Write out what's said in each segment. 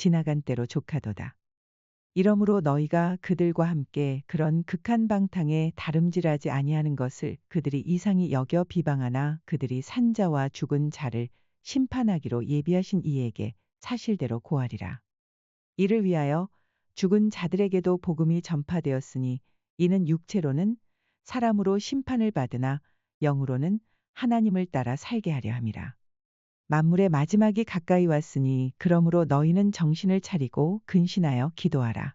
지나간 때로 족하도다. 이러므로 너희가 그들과 함께 그런 극한 방탕에 다름질하지 아니하는 것을 그들이 이상히 여겨 비방하나 그들이 산자와 죽은 자를 심판하기로 예비하신 이에게 사실대로 고하리라. 이를 위하여 죽은 자들에게도 복음이 전파되었으니 이는 육체로는 사람으로 심판을 받으나 영으로는 하나님을 따라 살게 하려 함이라. 만물의 마지막이 가까이 왔으니 그러므로 너희는 정신을 차리고 근신하여 기도하라.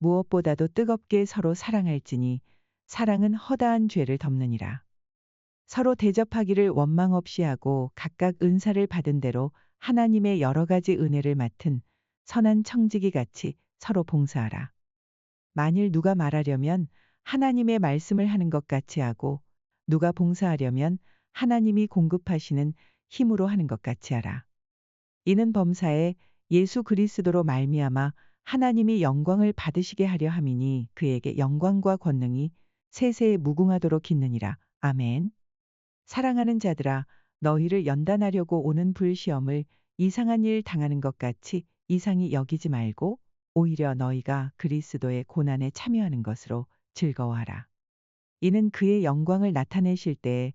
무엇보다도 뜨겁게 서로 사랑할지니 사랑은 허다한 죄를 덮느니라. 서로 대접하기를 원망 없이 하고 각각 은사를 받은 대로 하나님의 여러 가지 은혜를 맡은 선한 청지기 같이 서로 봉사하라. 만일 누가 말하려면 하나님의 말씀을 하는 것 같이 하고 누가 봉사하려면 하나님이 공급하시는 힘으로 하는 것 같이 하라. 이는 범사에 예수 그리스도로 말미암아 하나님이 영광을 받으시게 하려 함이니 그에게 영광과 권능이 세세에 무궁하도록 있느니라. 아멘. 사랑하는 자들아 너희를 연단하려고 오는 불시험을 이상한 일 당하는 것 같이 이상히 여기지 말고 오히려 너희가 그리스도의 고난에 참여하는 것으로 즐거워하라. 이는 그의 영광을 나타내실 때에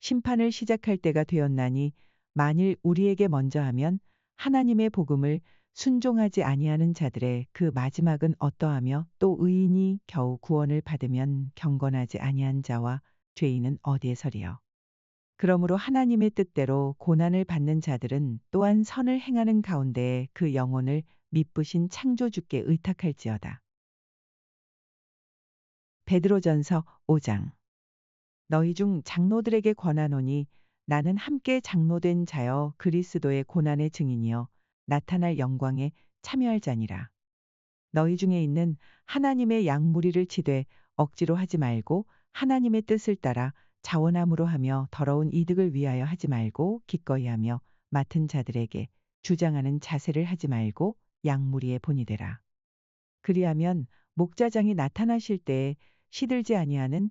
심판을 시작할 때가 되었나니 만일 우리에게 먼저 하면 하나님의 복음을 순종하지 아니하는 자들의 그 마지막은 어떠하며 또 의인이 겨우 구원을 받으면 경건하지 아니한 자와 죄인은 어디에 서리요. 그러므로 하나님의 뜻대로 고난을 받는 자들은 또한 선을 행하는 가운데에 그 영혼을 미쁘신 창조주께 의탁할지어다. 베드로전서 5장 너희 중 장로들에게 권하노니 나는 함께 장로된 자여 그리스도의 고난의 증인이여 나타날 영광에 참여할 자니라. 너희 중에 있는 하나님의 양무리를 치되 억지로 하지 말고 하나님의 뜻을 따라 자원함으로 하며 더러운 이득을 위하여 하지 말고 기꺼이 하며 맡은 자들에게 주장하는 자세를 하지 말고 양무리의 본이 되라. 그리하면 목자장이 나타나실 때에 시들지 아니하는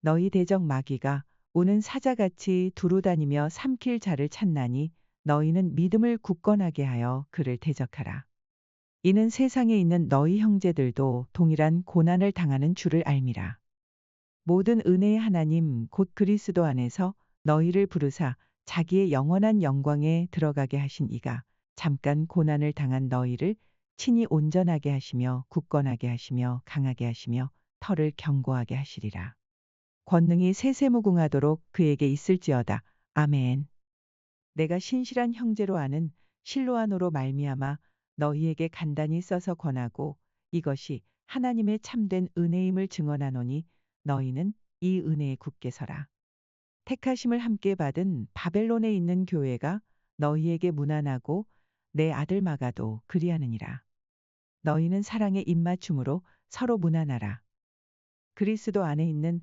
너희 대적 마귀가 오는 사자같이 두루다니며 삼킬 자를 찾나니 너희는 믿음을 굳건하게 하여 그를 대적하라. 이는 세상에 있는 너희 형제들도 동일한 고난을 당하는 줄을 알미라. 모든 은혜의 하나님 곧 그리스도 안에서 너희를 부르사 자기의 영원한 영광에 들어가게 하신 이가 잠깐 고난을 당한 너희를 친히 온전하게 하시며 굳건하게 하시며 강하게 하시며 털을 견고하게 하시리라. 권능이 세세무궁하도록 그에게 있을지어다. 아멘. 내가 신실한 형제로 아는 실로아노로 말미암아 너희에게 간단히 써서 권하고 이것이 하나님의 참된 은혜임을 증언하노니 너희는 이 은혜에 굳게 서라. 택하심을 함께 받은 바벨론에 있는 교회가 너희에게 무난하고 내 아들 마가도 그리하느니라. 너희는 사랑의 입맞춤으로 서로 무난하라. 그리스도 안에 있는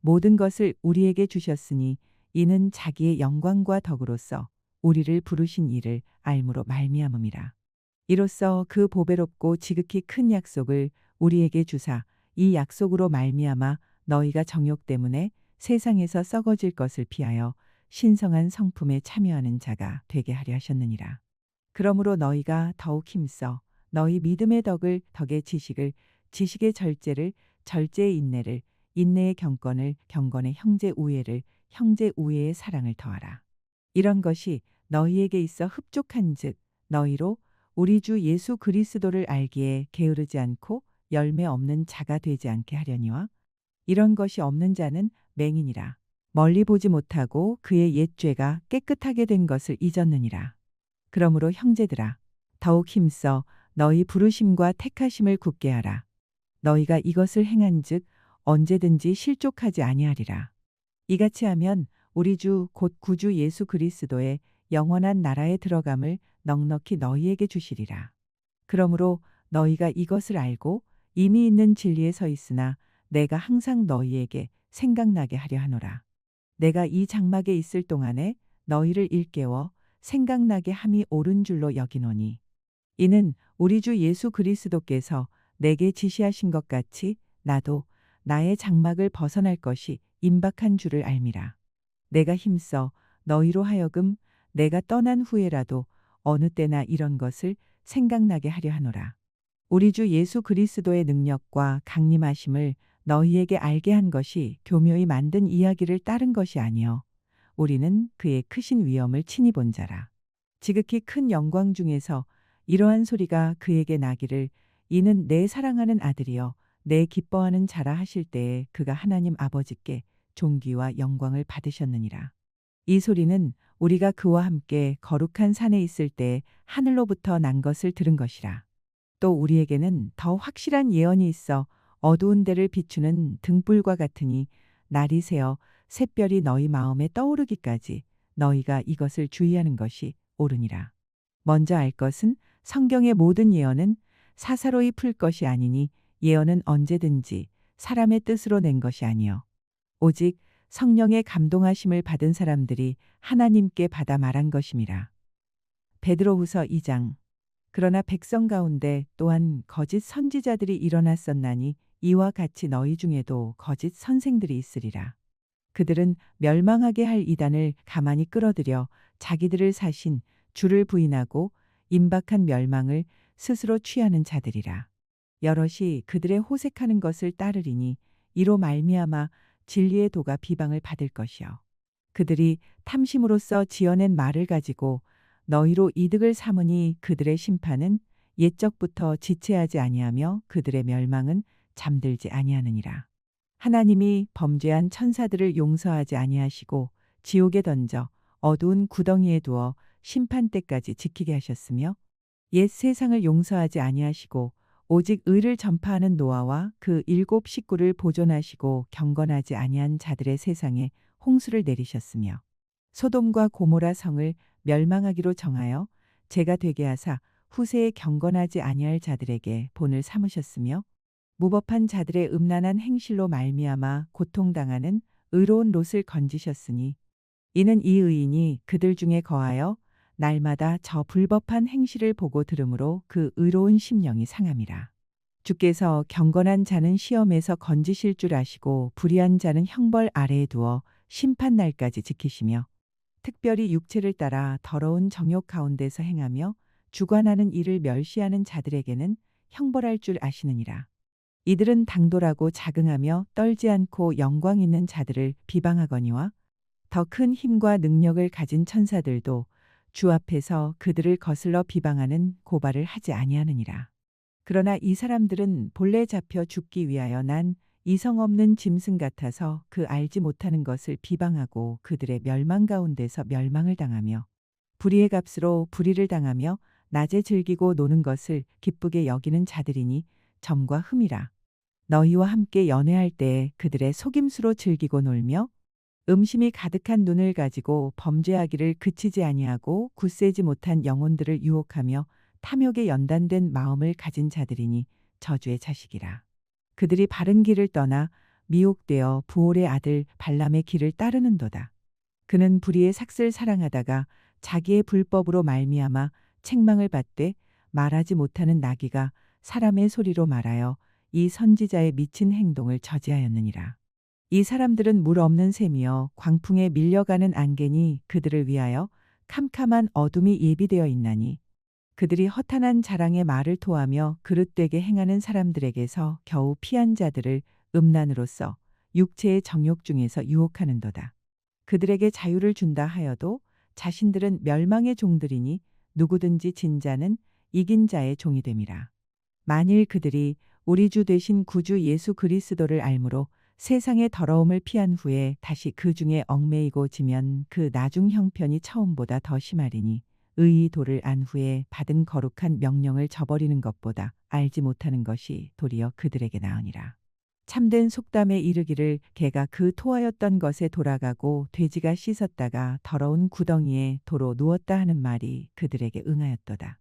모든 것을 우리에게 주셨으니 이는 자기의 영광과 덕으로서 우리를 부르신 이를 알므로 말미암음이라. 이로써 그 보배롭고 지극히 큰 약속을 우리에게 주사 이 약속으로 말미암아 너희가 정욕 때문에 세상에서 썩어질 것을 피하여 신성한 성품에 참여하는 자가 되게 하려 하셨느니라. 그러므로 너희가 더욱 힘써 너희 믿음의 덕을 덕의 지식을 지식의 절제를 절제의 인내를 인내의 경건을 경건의 형제 우애를 형제 우애의 사랑을 더하라. 이런 것이 너희에게 있어 흡족한즉 너희로 우리 주 예수 그리스도를 알기에 게으르지 않고 열매 없는 자가 되지 않게 하려니와 이런 것이 없는 자는 맹인이라 멀리 보지 못하고 그의 옛 죄가 깨끗하게 된 것을 잊었느니라. 그러므로 형제들아 더욱 힘써 너희 부르심과 택하심을 굳게 하라. 너희가 이것을 행한즉 언제든지 실족하지 아니하리라. 이같이 하면 우리 주 곧 구주 예수 그리스도의 영원한 나라에 들어감을 넉넉히 너희에게 주시리라. 그러므로 너희가 이것을 알고 이미 있는 진리에 서 있으나 내가 항상 너희에게 생각나게 하려 하노라. 내가 이 장막에 있을 동안에 너희를 일깨워 생각나게 함이 옳은 줄로 여기노니 이는 우리 주 예수 그리스도께서 내게 지시하신 것 같이 나도 나의 장막을 벗어날 것이 임박한 줄을 알미라. 내가 힘써 너희로 하여금 내가 떠난 후에라도 어느 때나 이런 것을 생각나게 하려 하노라. 우리 주 예수 그리스도의 능력과 강림하심을 너희에게 알게 한 것이 교묘히 만든 이야기를 따른 것이 아니요 우리는 그의 크신 위엄을 친히 본 자라. 지극히 큰 영광 중에서 이러한 소리가 그에게 나기를 이는 내 사랑하는 아들이여 내 기뻐하는 자라 하실 때에 그가 하나님 아버지께 존귀와 영광을 받으셨느니라. 이 소리는 우리가 그와 함께 거룩한 산에 있을 때 하늘로부터 난 것을 들은 것이라. 또 우리에게는 더 확실한 예언이 있어 어두운 데를 비추는 등불과 같으니 날이 새어 샛별이 너희 마음에 떠오르기까지 너희가 이것을 주의하는 것이 옳으니라. 먼저 알 것은 성경의 모든 예언은 사사로이 풀 것이 아니니 예언은 언제든지 사람의 뜻으로 낸 것이 아니요 오직 성령의 감동하심을 받은 사람들이 하나님께 받아 말한 것임이라. 베드로후서 2장 그러나 백성 가운데 또한 거짓 선지자들이 일어났었나니 이와 같이 너희 중에도 거짓 선생들이 있으리라. 그들은 멸망하게 할 이단을 가만히 끌어들여 자기들을 사신 주를 부인하고 임박한 멸망을 스스로 취하는 자들이라. 여럿이 그들의 호색하는 것을 따르리니 이로 말미암아 진리의 도가 비방을 받을 것이요. 그들이 탐심으로써 지어낸 말을 가지고 너희로 이득을 삼으니 그들의 심판은 옛적부터 지체하지 아니하며 그들의 멸망은 잠들지 아니하느니라. 하나님이 범죄한 천사들을 용서하지 아니하시고 지옥에 던져 어두운 구덩이에 두어 심판 때까지 지키게 하셨으며 옛 세상을 용서하지 아니하시고 오직 의를 전파하는 노아와 그 일곱 식구를 보존하시고 경건하지 아니한 자들의 세상에 홍수를 내리셨으며 소돔과 고모라 성을 멸망하기로 정하여 제가 되게 하사 후세에 경건하지 아니할 자들에게 본을 삼으셨으며 무법한 자들의 음란한 행실로 말미암아 고통당하는 의로운 롯을 건지셨으니 이는 이 의인이 그들 중에 거하여 날마다 저 불법한 행실을 보고 들으므로 그 의로운 심령이 상함이라. 주께서 경건한 자는 시험에서 건지실 줄 아시고 불의한 자는 형벌 아래에 두어 심판 날까지 지키시며 특별히 육체를 따라 더러운 정욕 가운데서 행하며 주관하는 일을 멸시하는 자들에게는 형벌할 줄 아시느니라. 이들은 당돌하고 자긍하며 떨지 않고 영광 있는 자들을 비방하거니와 더 큰 힘과 능력을 가진 천사들도 주 앞에서 그들을 거슬러 비방하는 고발을 하지 아니하느니라. 그러나 이 사람들은 본래 잡혀 죽기 위하여 난 이성 없는 짐승 같아서 그 알지 못하는 것을 비방하고 그들의 멸망 가운데서 멸망을 당하며 불의의 값으로 불의를 당하며 낮에 즐기고 노는 것을 기쁘게 여기는 자들이니 점과 흠이라. 너희와 함께 연애할 때 그들의 속임수로 즐기고 놀며 음심이 가득한 눈을 가지고 범죄하기를 그치지 아니하고 굳세지 못한 영혼들을 유혹하며 탐욕에 연단된 마음을 가진 자들이니 저주의 자식이라. 그들이 바른 길을 떠나 미혹되어 부올의 아들 발람의 길을 따르는도다. 그는 불의의 삭슬 사랑하다가 자기의 불법으로 말미암아 책망을 받되 말하지 못하는 나귀가 사람의 소리로 말하여 이 선지자의 미친 행동을 저지하였느니라. 이 사람들은 물 없는 샘이여 광풍에 밀려가는 안개니 그들을 위하여 캄캄한 어둠이 예비되어 있나니 그들이 허탄한 자랑의 말을 토하며 그릇되게 행하는 사람들에게서 겨우 피한 자들을 음란으로써 육체의 정욕 중에서 유혹하는도다. 그들에게 자유를 준다 하여도 자신들은 멸망의 종들이니 누구든지 진자는 이긴 자의 종이 됨이라. 만일 그들이 우리 주 되신 구주 예수 그리스도를 알므로 세상의 더러움을 피한 후에 다시 그 중에 얽매이고 지면 그 나중 형편이 처음보다 더 심하리니 의의 도를 안 후에 받은 거룩한 명령을 저버리는 것보다 알지 못하는 것이 도리어 그들에게 나으니라. 참된 속담에 이르기를 개가 그 토하였던 것에 돌아가고 돼지가 씻었다가 더러운 구덩이에 도로 누웠다 하는 말이 그들에게 응하였도다.